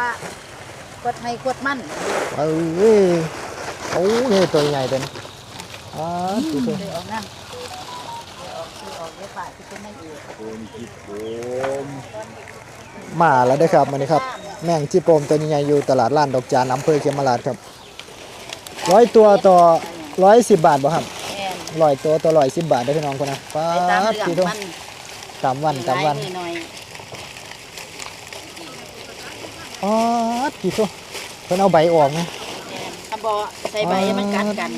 ว่ากดให้กดมันเอ้ยโอ้นี่ตัวใหญ่เป็นอ๋อดูสิเลยออกนั่งเดี๋ยวออกซื้อออกเดี๋ยวฝ่ายที่เป็นนั่นเองโอ้นี่คิดผมมาแล้วเด้อครับมันนี้ครับ แม่งจีโปมตัวใหญ่ๆอยู่ตลาดล้านดอกจานอำเภอเขมราชครับร้อยตัวต่อร้อยสิบบาทบ่ครับแม่นร้อยตัวต่อร้อยสิบบาทได้อพี่น้องคนนะป้าไปตามดเรื่องพี่ทุกมันตามวันตามวัน หน่ อยอ๋อพี่ทุกเพิ่นเอาใบออกไหมๆแม่นถ้าบ่ใส่ใบให้มันกัดกัน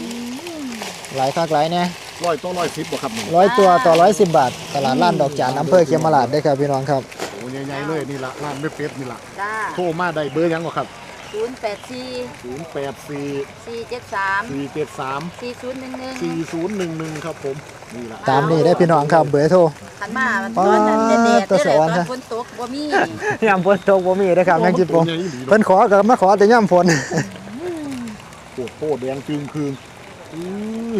หลายคักหลายเนี่ยร้อยต้องร้อยสิบบ่ครับนี่ร้อยตัวต่อร้อยสิบบาท ตลาดล้านดอกจานอำเภอเขมราชได้อครับพี่น้องครับ โอ้ใหญ่ๆเลยนี่ละร้านไม่เป็ดนี่ละจ้า โทรมาได้เบอร์หยังบ่ครับ ศูนย์แปดสี่0 8 4สี่เจ็ดสาม4 7 3สี่ศูนย์หนึ่งหนึ่ง4 0 1 1ครับผมนี่ละตามนี้ได้อพี่น้องครับเบอร์โทร ขันมามันตอนนั้นแดดๆตัวได้สเลยวรรค์ตอนะ นฝนตกบ่มียามฝนตกบ่มีได้อครับแม่งจิโปมตัวใหญ่อีหลีเพิ่นขอก็มาขอแต่ย่ามฝนโคตรโคตรแดงจึงคืนอื้อ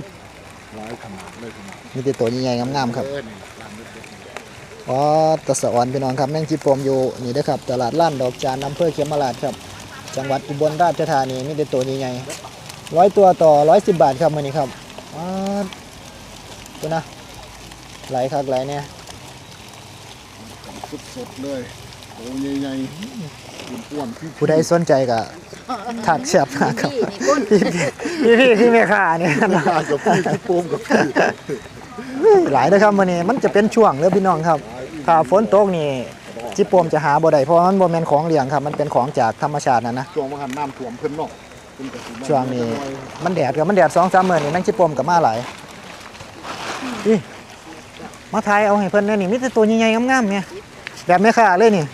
หลายขนาดเลยขนาดมีแต่ตัวใหญ่ๆงามๆครับเออนี่ร้านไม่เป็ดนี่อ๋อตะสะออนพี่น้องครับแม่งจิโปมอยู่นี่เด้อครับ ตลาดล้านดอกจานอำเภอเขมราชครับ จังหวัดอุบลราชธานีมีแต่ตัวใหญ่ๆร้อยตัวต่อร้อยสิบบาทครับมื้อนี้ครับอ๋อตัวนะไหลคักไหลเนี่ยสดๆเลยโอ้ใหญ่ๆอ้วนๆพี่ผู้ใดสนใจก็ถักแชทมาครับนี่นี่ก้นพี่พี่พี่พี่แม่ค้าเนี่ยกับพี่พี่โป้มกับพี่หลายนะครับมื้อนี้มันจะเป็นช่วงเด้อพี่น้องครับถ้าฝนตกนี่ จิโปมจะหาบ่ได้เพราะว่ามันบ่แม่นของเลี้ยงครับ มันเป็นของจากธรรมชาตินะนะช่วงมหันน้ำท่วมเพิ่นเนาะเพิ่นก็สิมาช่วงนี้มันแดดกับมันแดด2-3มื้อนี่แมงจิโปมก็มาหลายอีมาถ่ายเอาให้เพิ่นแน่นี่มีแต่ตัวใหญ่ๆงามๆเนี่ยแบบแม่ค้าเลยนี่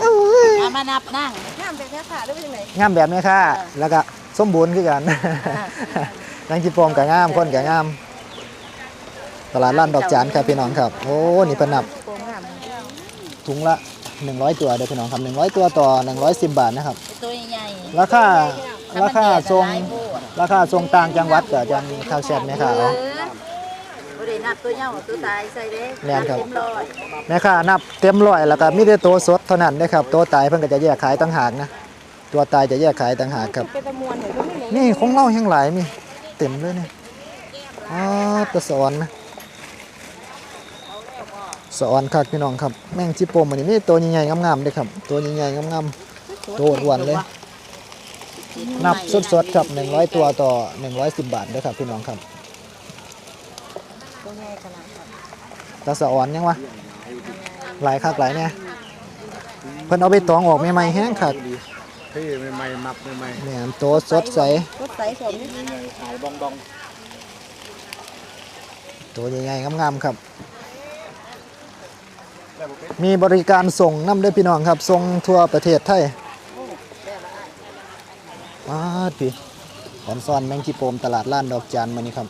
เอามานับนั่งน้ำเป็นแค่ขาด้วยเป็นไงงามแบบแม่ค้าแล้วก็สมบูรณ์คือกันแมงจิโปมก็งามคนก็งามตลาดล้านดอกจานครับพี่น้องครับ โอ้ นี่เพิ่นนับโกงงาม ถุงละ 100 ตัวเด้อพี่น้องครับ100 ตัวต่อ 110 บาทนะครับเป็นตัวใหญ่ๆราคาถ้ราคาทรงมันแดดหลายโพดราคาทรงต่างจังหวัดก็จังข้าวแซ่บแม่ค้าเอาบ่ได้นับตัวเหย้าตัวตายใส่เด้แม่นครับเต็มร้อยแม่ค้านับเต็มร้อยแล้วก็มีแต่ตัวสดเท่านั้นนะครับตัวตายเพิ่นก็จะแยกขายต่างหากนะตัวตายจะแยกขายต่างหากครับเป็นตะมวนเหรอไม่ไหนนี่ของเราแห่งหลายมีเต็มเลยนี่อ๋อตะสอนนะ สอนคักพี่น้องครับแม่งจิโปมอันนี้มีตัวใหญ่ๆงามๆเด้อครับ ตัวใหญ่ๆงามๆตัวอ้วนๆเลย นับสดๆครับ100ตัวต่อ110บาทเด้อครับพี่น้องครับตัวใหญ่ขนาดครับตะสะอ่อนยังวะหลายคักหลายเนี่ยเพิ่นเอาไปตองออกใหม่ๆแห้งคักเท่ใหม่ๆนับใหม่แม่นตัวสดใสรถใส่สมนี่ๆใหญ่ๆขายดองตัวใหญ่ๆงามๆครับ มีบริการส่งน้ำด้วยพี่น้องครับส่งทั่วประเทศไทยมาดพี่ขอนซ่อนแมงจีโปมตลาดล้านดอกจานมานี่ครับ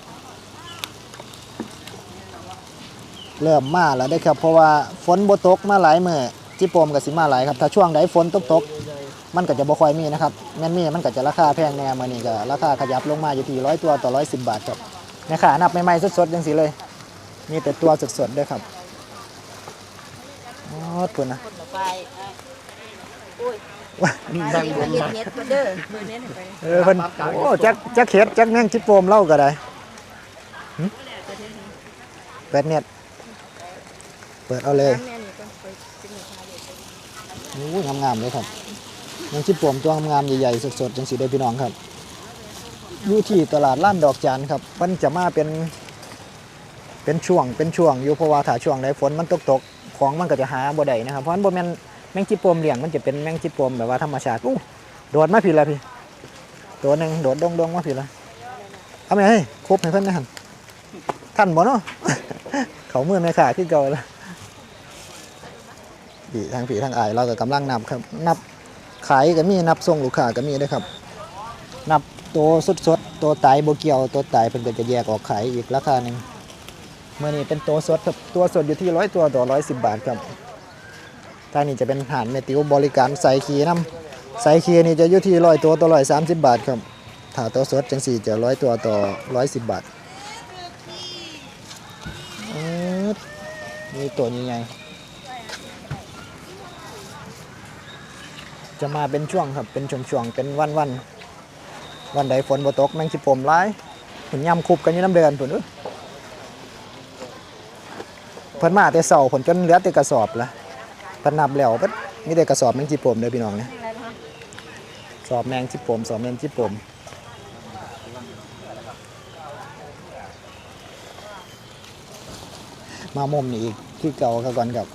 เริ่มมาแล้วได้ครับ เพราะว่าฝนบ่ตกมาหลายมื้อจีโปมก็สิมาหลายครับถ้าช่วงใดฝนตกตกๆมันก็จะบ่ค่อยมีนะครับแม่นมีมันก็จะราคาแพงแน่มื้อนี้ก็ราคาขยับลงมาอยู่ที่100ตัวต่อ110บาทครับแม่ค้านับใหม่ๆสดๆจังซี่เลย มีแต่ตัวสดๆด้วยครับ อ๋อคุณนะคนละไปอะโอ้ยๆดังไปลงเฮ็ดมาเฮ็ดมาเด้อมือเน้นไปเออเพิ่นโอ้จักจักเข็ดจักแมงจิโปมเล่าก็ได้หึเปิดเน็ตเปิดเอาเลยแม่นี่ก็ไปเป็นหนึ่งชาเด็ดโอ้ยงามๆเลยครับแมงจิโปมตัวงามๆใหญ่ๆสดๆจังสีได้อพี่น้องครับอยู่ที่ตลาดล้านดอกจานครับมันจะมาเป็น เป็นช่วงเป็นช่วงอยู่เพราะว่าถ้าช่วงใดฝนมันตกๆ ของมันก็จะหาบ่ได้นะครับเพราะมันบ่แมนแมงจิโปมเลี้ยงมันจะเป็นแมงจิโปมแบบว่าธรรมชาติอู้โดดมาพี่ละพี่ ตัวหนึ่งโดดดงดงมาพี่ละเอาไหมเฮ้ยครบให้เพิ่อนนะฮันท่านบ่เนาะเขาเมื่อแม่ขาขึ้นเก่าแล้วผีทางผีทางอายเราก็กำลังนับครับนับขายก็มีนับส่งลูกค้าก็มีด้วยครับ นับตัวสดๆตัวตายโบเกียวตัวตายเพิ่นก็จะแยกออกขายอีกราคาหนึ่ง เมื่อนี้เป็นตัวสดครับตัวสดอยู่ที่ร้อยตัวต่อร้อยสิบบาทครับทางนี้จะเป็นอาหารเมติวบริการใส่ขีน้ำไซส์เคนี่จะอยู่ที่ร้อยตัวต่อร้อยสามสิบบาทครับถ้าตัวสดจังสี่จะร้อยตัวต่อร้อยสิบบาทอืดมีตัวใหญ่จะมาเป็นช่วงครับเป็นช่วงๆเป็นวันวันๆวันใดฝนบ่ตกแมงสิปมร้ายผลย่ำคุบกันอยู่น้ำเดือนผลเอ้ย เพิ่นมาแต่เสาผลจนเหลือแต่กระสอบละเพิ่นนับแล้วเพิ่นมีแต่กระสอบแมงสิปมเด้อพี่น้องเนี่ยสอบแมงสิปมสอบแมงสิปมมามุมนี่อีกที่เก่าเขาก่อนกับ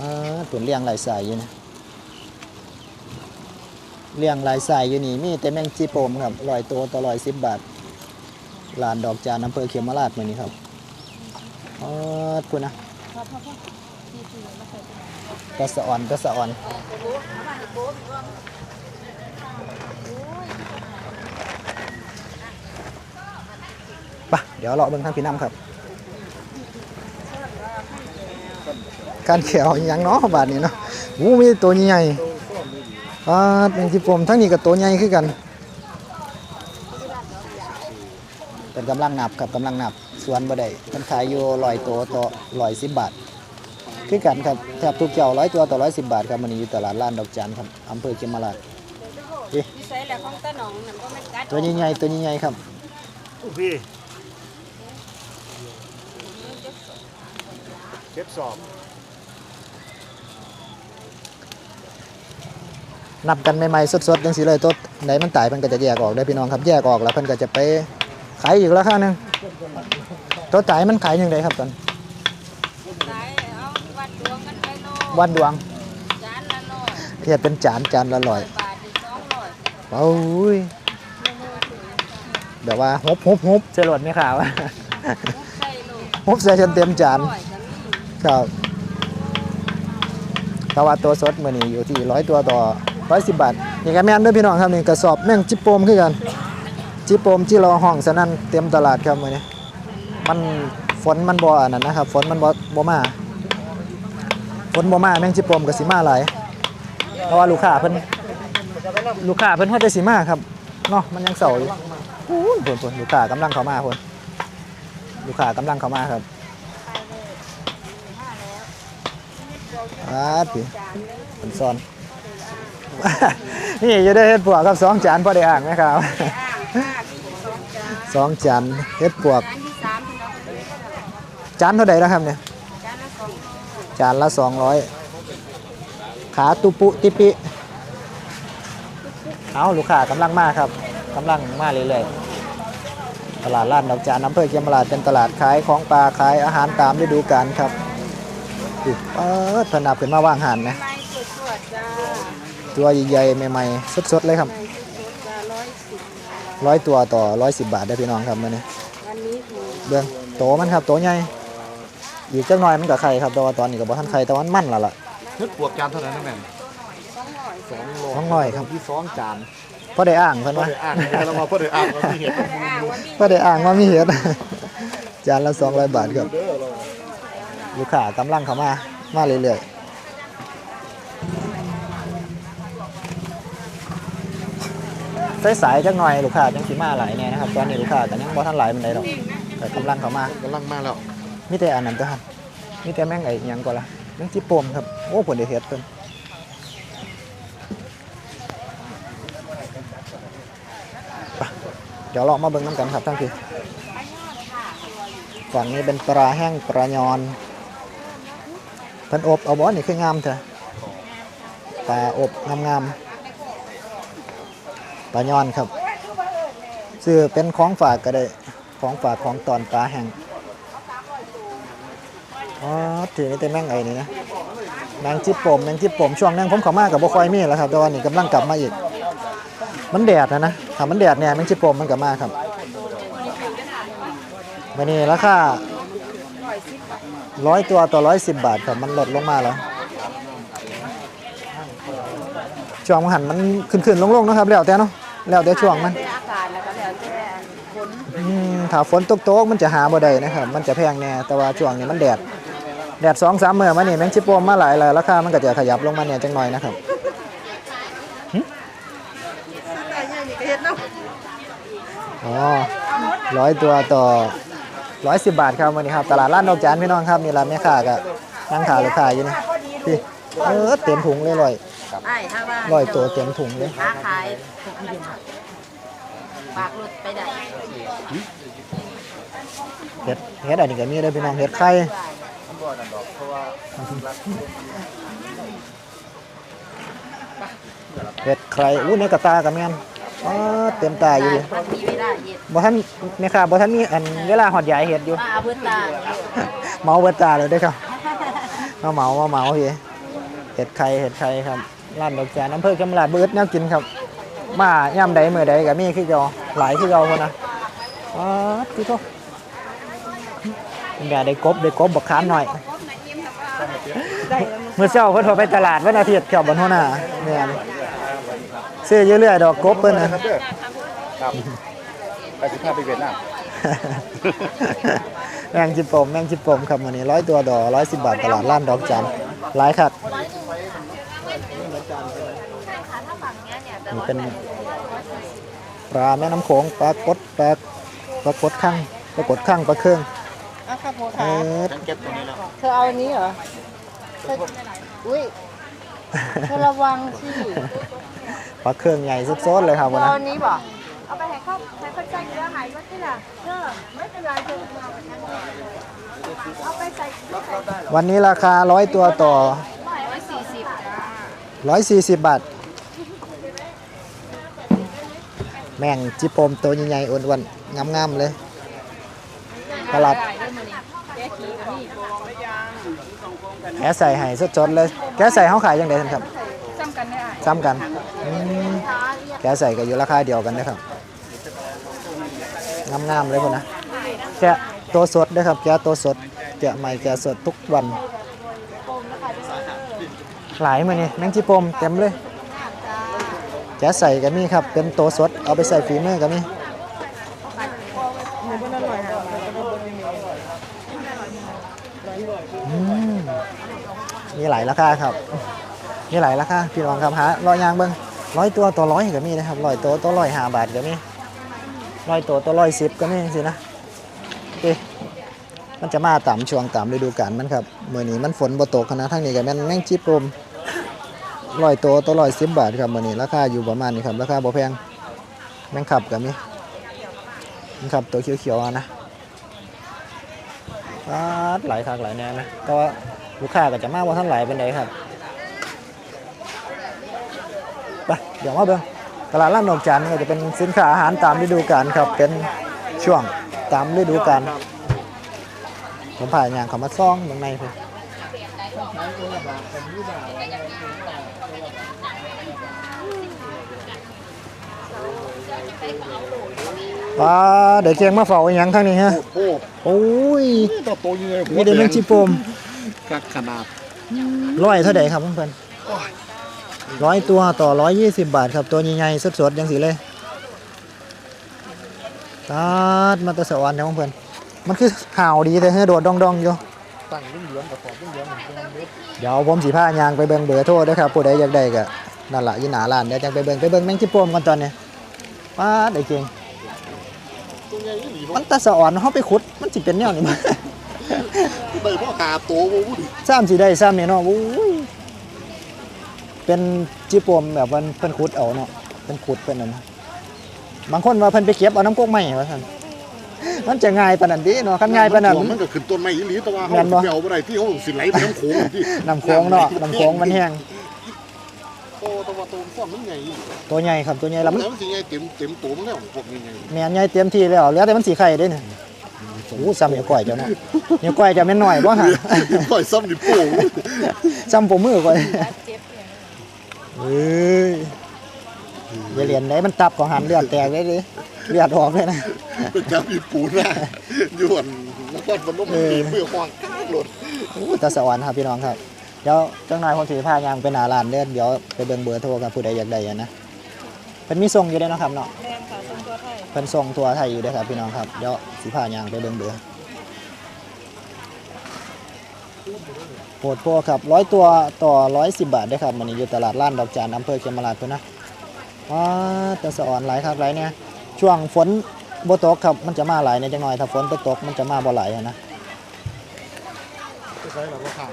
อ่าตุนเลี้ยงลายสายอยู่นะเลี้ยงลายสายอยู่นี่มีแต่แมงจีโปมครับลอยตัวต่อลอยสิบบาทลานดอกจานอำเภอเขียมราชมือนี้ครับ เออพูดนะกระสะอ่อนกระสะอ่อนปะเดี๋ยวเราเบิ่งทางพี่น้ำครับการเขียวอหยังเนาะบาทนี้เนาะวูมีตัวใหญ่ๆอ่าเป็นที่ผมทั้งนี้กับตัวใหญ่คือกัน เป็นกำลังหนับครับกำลังหนับ ส่วนบ่ได้มันขายอยู่ร้อยตัวต่อร้อยสิบบาท คือกันครับแทบทุกเจ้าร้อยตัวต่อร้อยสิบบาทครับมันนี้อยู่ตลาดล้านดอกจันครับอำเภอเขมราชนิสัยแหละของตาหนองนั่นก็ไม่กัดตัวใหญ่ๆตัวใหญ่ๆครับพี่เก็บสอบนับกันใหม่ๆสดๆจังสิเลยตัวไหนมันตายมันก็จะแยกออกได้อพี่น้องครับแยกออกแล้วเพิ่นก็จะไปขายอีกราคาหนึง ตัวตายมันขายยังไงครับตอนสายเอาวัดดวงกันไปโลวันดวงจานละร้อยเทียบเป็นจานจานละร้อยบาทอีกสองร้อยโอ้ยแบบว่าฮบฮบฮบเจรวดไม่ข่าวมุกใส่ลูกฮบใส่จนเต็มจานร้อยกันนี่ครับแต่ว่าตัวสดมื่อนี้อยู่ที่ร้อยตัวต่อร้อยสิบบาทนี่ก็แม่นเด้วยพี่น้องครับนี่กระสอบแม่งจิปโปมคือกันจิปโปมที่รอห้องสนั่นเต็มตลาดครับมื่อนี้ มันฝนมันบ่อันนั้นนะครับ ฝนมันบ่บ่มา ฝนบ่มาแมงจิปมก็สิมาหลายเพราะว่าลูกค้าเพิ่นลูกค้าเพิ่นฮอดแต่สิมาครับเนาะมันยังเสาอยู่อู้ยเพิ่นลูกค้ากำลังเข้ามาเพิ่นลูกค้ากำลังเข้ามาครับอาพี่เป็นซอนนี่อยู่ได้เฮ็ดปวกครับสองจานพอได้อ่างไหมครับสองจานสองจานเฮ็ดปวก จานเท่าใดนะครับเนี่ยจานละสองร้อยจานละ200ขาตุปุติปิเอาลูกค้ากำลังมาครับกำลังมาเรื่อยๆตลาดลาดดอกจานอำเภอเชียงราชเป็นตลาดขายของปลาขายอาหารตามฤดูกาลครับอุ๊ยเปิดเพนนับขึ้นมาว่างหันนะตัวใหญ่ๆใหม่ๆสดๆเลยครับร้อยตัวต่อร้อยสิบบาทได้พี่น้องครับมื้อนี้วันนี้เบื้องโตมันครับโตใหญ่ อีกจักหน่อยมันก็ไข่ครับแต่ว่าตอนนี้ก็บ่ทันไข่แต่ว่ามันมันและล่ะ นึกปวกจานเท่าไหร่นั่นแม่สองร้อยสองโลสองร้อยครับ ที่สองจานพอได้อ่างเพิ่นพ่อว่าได้อ่านเรามาพ่อได้อ่านเราที่เห็นแต่อ่างวันนี้พอได้อ่างว่ามีเห็ด จานละ200 บาทครับ เด้อเราลูกค้ากำลังเข้ามา มาเรื่อยๆสายๆจักหน่อยลูกค้าจังสิมาหลายแน่นะครับ ตอนนี้ลูกค้าก็ยังบ่ทันหลายปานใดดอกแต่กำลังเข้ามากำลังมาแล้ว มีแต่อันนั้นตัวครับมีแต่แม่งไอ้ยังก่อนละแม่งจิโปมครับ โอ้ผลเดเฮ็ดเพิ่นไปเดี๋ยวเรามาเบิ่งน้ำกันครับทั้งทีฝั่งนี้เป็นปลาแห้งปลายอนเพิ่นอบเอาบ่นี่คืองามเถอะปลาอบงามๆปลายอนครับซื้อเป็นของฝากก็ได้ของฝากของตอนปลาแห้ง อ๋อถือนี่เป็นแมงไอ้นี่นะแมงจิบผมแมงจิบผมช่วงนั้นผมเข้ามากกับบ่คอยมีแล้วครับแต่ว่านี่กำลังกลับมาอีก มันแดดนะนะถ้ามันแดดเนี่ยแมงจิบผมมันกลับมาครับวันนี้ราคาร้อยตัวต่อร้อยสิบบาทครับมันลดลงมาแล้วช่วงมันหันมันขึ้นๆลงๆนะครับแล้วแต่เนาะแล้วแต่ช่วงมันถ้าฝนตกๆมันจะหาบ่ได้นะครับ มันจะแพงแน่แต่ว่าช่วงนี้มันแดด แดดสองสามเมื่อมานี่แมงชิปโปมมาหลายแล้วราคามันก็จะขยับลงมาเนี่ยจังหน่อยนะครับหึอ๋อร้อยตัวต่อร้อยสิบบาทครับวันนี้ครับ ตลาดร้านดอกจานพี่น้องครับนี่ร้านแม่ค้าก็นั่งขายลูกค้าอยู่นี่พี่เออเต็มถุงเลยลอยไอ้ถ้าว่าร้อยตัวเต็มถุงเลยค้าขายฝากรถไปได้เห็ดเห็ดอันนี้ก็มีเลยพี่น้องเห็ดไข่ เห็ดไข่อู้ในกระตากับแม่นอ๋อเต็มตาอยู่ดิมันมีเวลาเย็นบ่ทันแม่ค้าบ่ทันมีอันเวลาหอดใหญ่เห็ดอยู่ มาเอาเพื่นตาเมาเบิดตาเลยเด้อครับ มาเหมามาเหมาพี่เห็ดไข่เห็ดไข่ครับร้านดอกจานอำเภอกำลาดเบิดแนวกินครับ มาย่ำใดมื้อใดก็มีคือเก่าหลายคือเก่าพุ่นนะอ๋อ พี่โตแม่ได้กบได้กบบักขามหน่อย เมื่อเช้าเพิ่นพอไปตลาดวันอาทิตย์ครับบ่ฮู้หน้าแม่นซื้อเรื่อยดอกกบเพิ่นนะ ครับเด้อครับไปสิพาไปเวียดนามแมงจิปโปมแมงจิปโปมครับวันนี้ร้อยตัวดอร้อยสิบบาทตลาดล้านดอกจันหลายครับนี่เป็นปลาแม่น้ำโขงปลากดปลาปลากดข้างปลากดข้างปลาเครื่อง อะครับผมเอค่ะอฉันเก็บตรงนี้แล้วเธอเอาอันนี้เหรอเธออุ้ยเธอระวังสิปลาเครื่องใหญ่สุดๆเลยครับเธวันอนี้เอาอันนี้บ่เอาไปให้เขาให้เขาใจเยอะหายก็ที่ล่ะเออไม่เป็นไรเธอเอาไปใส่วันนี้ราคาร้อยตัวต่อร้อยสี่สิบร้อยสี่สิบบาทแมงจิปโปมตัวใหญ่ๆอ้วนๆงามๆเลย ตลาดแกะใส่ให้สดๆเลย แกะใส่เขาขายยังไงครับจำกันได้ซ้ำกันอืมแกะใส่ก็อยู่ราคาเดียวกันนะครับงามๆเลยคนนะแกะตัวสดนะครับแกะตัวสดแกะใหม่แกะสดทุกวัน หลายมือนี่แมงจีปมเต็มเลยแกะใส่ก็มีครับเป็นตัวสดเอาไปใส่ฝีมือก็มีอื มีหลายราคาครับ มีหลายราคาพี่น้องครับหาร้อยยางเบิ้งร้อยตัวตัวร้อยก็มีนะครับร้อยตัวตัวร้อยห้าบาทก็มีร้อยตัวตัวร้อยสิบก็มีสินะเอ๊มันจะมาต่ำช่วงต่ำฤดูกาลมันครับเมื่อนี้มันฝนบ่ตกขนาดทั้งนี้ก็แม่นแม่งจิบลมร้อยตัวตัวร้อยสิบบาทครับเมื่อนี้ราคาอยู่ประมาณนี้ครับราคาบ่แพงแม่งขับก็มีแม่งขับตัวเขียวๆอะนะปาหลายคักหลายแน่นะแต่ว่า ลูกค้าก็จะมาว่าท่านหลายเป็นไดครับไปเดี๋ยวมาเบิ่งตลาดร้านดอกจันก็จะเป็นสินค้าอาหารตามฤดูกาลครับเป็นช่วงตามฤดูกาลผมผ่านอย่างเขามาซ่องเมืองในเพื่อนป้าเดี๋ยวเจียงมาเฝ้าอีหยังข้างนี้ฮะโอ้โหโอ้ยตัวโตยังไงมีเดนเมงจิโปม กักขนาดร้อยเท่าไหร่ครับเพื่อนร้อยตัวต่อร้อยยี่สิบบาทครับตัวใหญ่ๆสดๆยังสีเลยตัดมาตะสวรรค์นี่ยเพื่อนมันคือห่าวดีแต่เฮ้โดดดองๆอยู่ตั้งรุ่งเหลืองกับขอบรุ่งเหลืองเหมือนกันเด้อเดี๋ยวผมสีผ้ายางไปเบิ่งเบอร์โทรด้วยครับผู้ใดอยากได้ก็นั่นแหละยินหนาร้านเดี๋ยวจังไปเบิ่งไปเบิ่งแมงจิโปมกันตอนนี้ป้าได้เก่งมันตะสวรรค์เขาไปขุดมันสิเป็นแนวนี้มั้ ยได้พ่อขาโตวู้ดิซ้ำสีได้ซ้ำนี่เนาะอุ้ยเป็นจิโปมแบบว่าเพิ่นขุดเอาเนาะเป็นขุดเป็นนั่นนะบางคนว่าเพิ่นไปเก็บเอาน้ำกกไม้ว่าซั่นมันจะง่ายปานนั้นติเนาะคันง่ายปานนั้นมันก็ขึ้นต้นไม้ยี่หลีแต่ว่าแม่เขานบ่เปเอาบ่ได้ที่เขาสิไหลไปน้ำโขงที่น้ำโค้งเนาะน้ำโค้งมันแห้งโตตัวโตฟ้อนมันใหญ่ตัวใหญ่ครับตัวใหญ่แล้วมันแล้วมันสิใหญ่เต็มเต็มตัวมันแล้วพวกนี้ไงแม่นใหญ่เต็มที่แล้วเหลือแต่มันสีไข่เด้เนี่ย โอ้ซ้ำนิ้วก้อยเจ้าเนาะนิ้วก้อยจะแม่นหน่อยบ่ฮะปล่อยซ้ำดิโป้งซ้ำผมมือก้อยเอ้ยอย่าเรียนได้มันตับของหันเลือดแตกเลยดิเลือดออกเลยนะเป็นจับอีปูน่ะยวนนครพนมมันมีเพื่อควางก้างรถโอ้ตาสวรรค์ครับพี่น้องครับเดี๋ยวจังหน่อยผมสิพายางไปหน้าร้านเด้อเดี๋ยวไปเบิ่งเบอร์โทรกับผู้ใดอยากได้อะนะ เป็นมีส่งอยู่เด้อเนาะครับเนาะแม่ค่ะทรงตัวไทยเป็นส่งทัวร์ไทยอยู่เด้อครับพี่น้องครับเดี๋ยวสิพายางไปเบิ่งเบอร์โปรดโปรครับร้อยตัวต่อร้อยสิบบาทเด้อครับมันนี้อยู่ตลาดล้านดอกจานอำเภอเขมราชเพิ่นนะว้าแต่สะอ่อนหลายครับหลายเนี่ยช่วงฝนบ่ตกครับมันจะมาหลายในยจังหน่อยถ้าฝนบ่ตกมันจะมาบ่หลายอะนะใช่หรอว่าค่ะ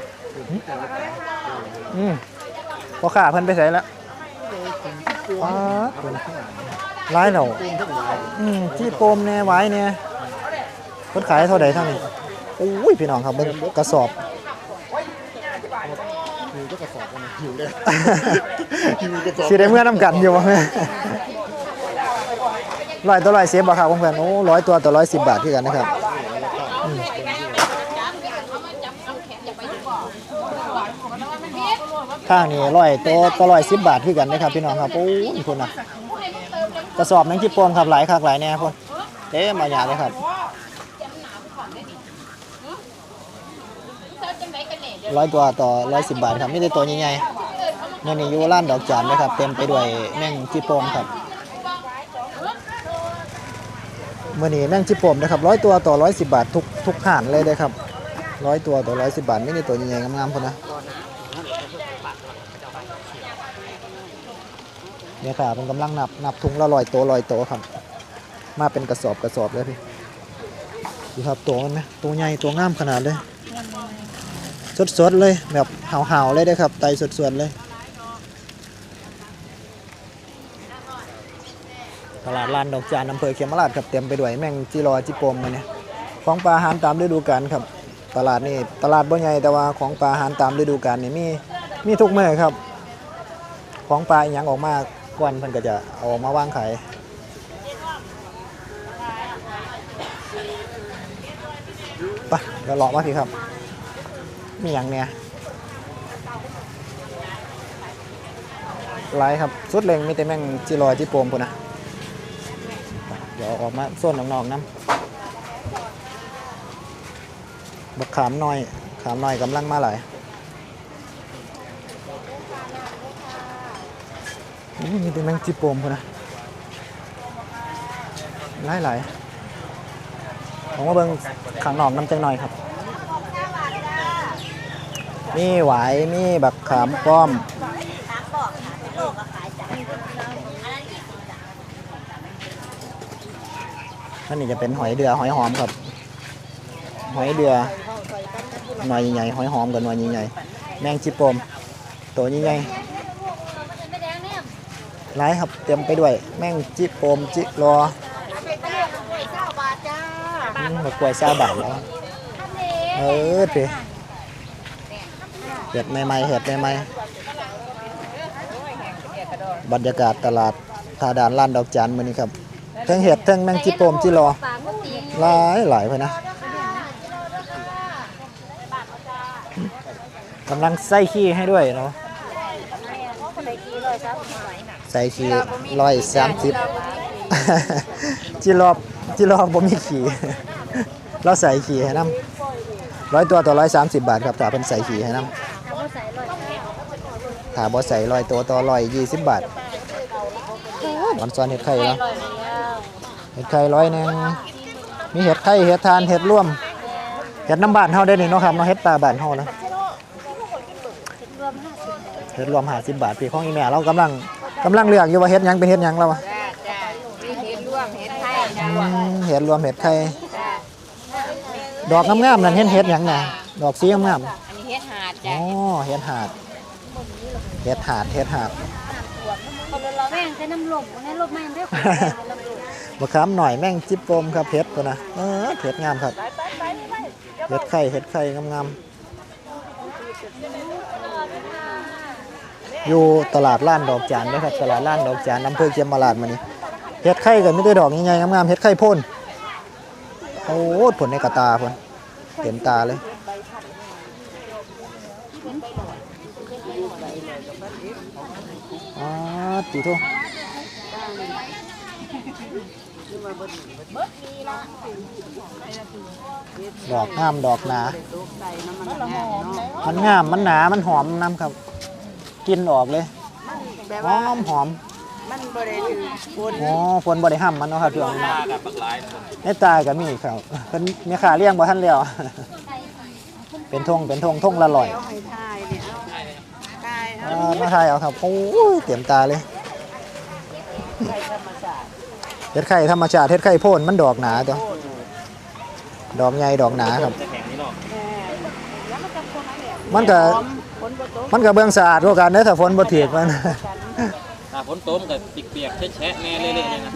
อืมพ่อค้าเพิ่นไปใส่แล้ว ป๊าดเพิ่นร้ายแล้วเป็นทั้งหลายอืมที่โปมแน่ไว้เนี่ยเพิ่นขายเท่าใดเท่านี้โอ้ยพี่น้องครับเบิ่งกระสอบหิวก็กระสอบกันนะหิวเลยหิวกระสอบสิได้เมื่อน้ำกันอยู่บ่แม่ร้อยตัวร้อยเสียบ่ครับเพื่อนๆโอ้ร้อยตัวต่อร้อยสิบบาทคือกันนะครับอืม ข้างนี้ร้อยตัวต่อร้อยสิบบาทคือกันนะครับพี่น้องครับโอ้ยคุณนะกระสอบแมงจีโปมครับหลายคักหลายแน่พุ่นเอ๊ะมาหยาเลยครับร้อยตัวต่อร้อยสิบบาทครับไม่ได้ตัวใหญ่ๆนี่นี่อยูร้านดอกจานนะครับ เต็มไปด้วยแมงจีโปมครับเมื่อนี้แมงจีโปมนะครับร้อยตัวต่อร้อยสิบบาททุกทุกห่านเลยนะครับร้อยตัวต่อร้อยสิบบาทไม่ได้ตัวใหญ่ๆงามๆคนนะ เนี่ยค่ะผมกำลังนับนับถุงละร้อยตัวร้อยตัวครับ มาเป็นกระสอบกระสอบเลยพี่ดูครับตัวมันไหมตัวใหญ่ตัวงามขนาดเลยสดๆเลยแบบเห่าๆเลยเด้ครับ ไตสดๆเลย ตลาดลานดอกจานอำเภอเขมราชครับเต็มไปด้วยแมงจีรอจิโปมมาเนี่ยของปลาอาหารตามฤดูกาลครับ ตลาดนี่ตลาดบ่ใหญ่แต่ว่าของปลาอาหารตามฤดูกาลนี่มีมีทุกมื้อครับ ของปลาอหยังออกมา ก่อนเพิ่นก็จะเอาออกมาวางขายไปเดี๋ยวเลาะมาพี่ครับ มีอย่างเนี่ยหลครับ สุดเล็งมีแต่แม่งจีรอยจีโปมพุ่นนะเดี๋ยวออกมาโซนน้องๆน้ำบักขามน้อย ขามน้อยกำลังมาหลาย มีแต่แมงจีโปมพุ่นนะหลายหลายผมว่าเบิ่งข้างนอกน้ำจังหน่อยครับ มีหวายมีบักขามป้อมอันนี้จะเป็นหอยเดือหอยหอมครับ หอยเดือหน่วยใหญ่หอยหอมกับหน่วยใหญ่แมงจิโปมตัวใหญ่ หลายครับเต็มไปด้วย แมงจิโปมจิรออืมมากล้วยซาบาทแล้วเออพี่เห็ดใหม่ๆเห็ดใหม่ๆบรรยากาศตลาดทาดานล้านดอกจานมือนี้ครับเทั้งเห็ดเทั้งแมงจิโปมจิรอหลายหลายไปนะกำลังใส่ขี้ให้ด้วยเนาะ ใส่ขี้ร้อยสามสิบจิรอบจิรอบผมมีขี่เราใส่ขี่ให้น้ำร้อยตัวต่อร้อยสามสิบบาทครับถ้าเป็นใส่ขี่ให้น้ำถ้าบ่ใส่ร้อยตัวต่อร้อยยี่สิบบาทมันซ้อนเห็ดไข่แล้วเห็ดไข่ร้อยหนึ่งมีเห็ดไข่เห็ดทานเห็ดร่วมเห็ดน้ำบานเฮาได้นี่เนาะครับเนาะเห็ดตาบานเฮานะเห็ดรวมห้าสิบบาทพี่ของอีแม่เรากำลัง กำลังเลือกอยู่ว่าเห็ดหยังเป็นเห็ดหยังแล้ววะจ้าจ้ามีเห็ดร่วมเห็ดไทยจ้าอืมเห็ดรวมเห็ดไข่จ้าดอกงามๆนั่นเห็ดเห็ดหยังน่ะดอกสีงามอันนี้เห็ดหาดๆอ๋จ้าอเห็ดหาดเห็ดหาดเห็ดหาดคนเราแม่งใช้น้ำลมในลมไม่ได้มะขามหน่อยแม่งจิบปมครับเห็ดตัวนะเออเห็ดงามครับเห็ดไข่เห็ดไข่งามๆ อยู่ตลาดล้านดอกจานนะครับตลาดล้านดอกจานอำเภอเชียงมาลาดมานี่เฮ็ดไข่กันไม่ได้ดอกใหญ่ๆงามๆเฮ็ดไข่พ่นโอ้โหผลในกระตาพ่นเต็มตาเลยอ๋อจีทุดอกงามดอกหนา มันงาม มันหนา มันหอมน้ำครับ กินออกเลยแบบหว่าอมหอมมันบริสุทธิ์บนอ๋อฝนบ่ได้ห้ำมันเนาะครับช่วงนี้ในตายก็มีครับเป็นมีขาเลี้ยงบ่ทันแล้ว เป็นทงเป็นทงทงละลอยเอาให้ทายเนี่ยเอาทายเอาอ่ามาทายเอาครับโอ้ยเต็มตาเลยเฮ็ดไข่ธรรมชาติเฮ็ดไข่โพ่นมันดอกหนาตัวดอกใหญ่ดอกหนาครับมันก็คนน บ่ตกมันก็เบิ่งสะอาดกว่ากันเด้อถ้าฝนบ่ถึกมันถ้าฝนตกกับเปียกๆแฉะๆแน่เละๆเลยนะ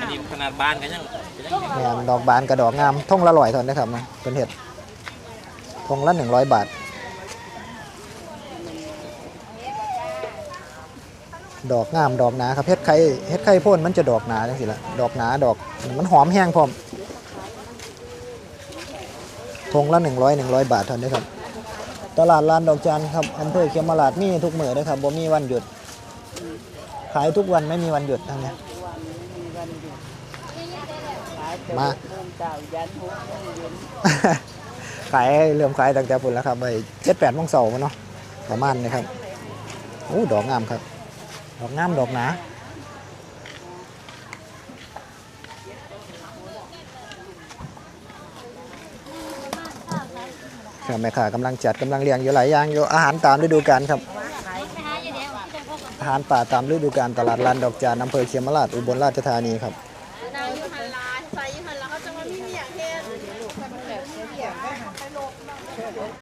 อันนี้ขนาดบานกันยังก็ยังแม่นดอกบานกระดอกงามทงละร้อยเท่านั้นนะครับนะเป็นเห็ดทงละ100บาท ดอกงามดอกหนาครับเฮ็ดไข่เฮ็ดไข่พ่นมันจะดอกหนาจังซี่ล่ะดอกหนาดอกมันหอมแห้งพร้อมทงละ100 100บาทเท่านั้นครับ ตลาดลานดอกจันครับอำเภอเขมราชมีทุกมื้อนะครับบ่มีวันหยุด ขายทุกวันไม่มีวันหยุดทั้งนี้มาเจ้ายันหกโมงเย็นขายเริ่มขายตั้งแต่ปุ่นแล้วครับไปเจ็ดแปดโมงเสาร์เนาะประมาณนี้ครับโอ้ดอกงามครับ ดอกงามดอกหนา ครับแม่ค้ากำลังจัดกำลังเลี้ยงอยู่หลายอย่างอยู่อาหารตามฤดูกาลครับ อาหารป่าตามฤดูกาลตลาดลานดอกจานอำเภอเชียมราชอุบลราชธานีครับ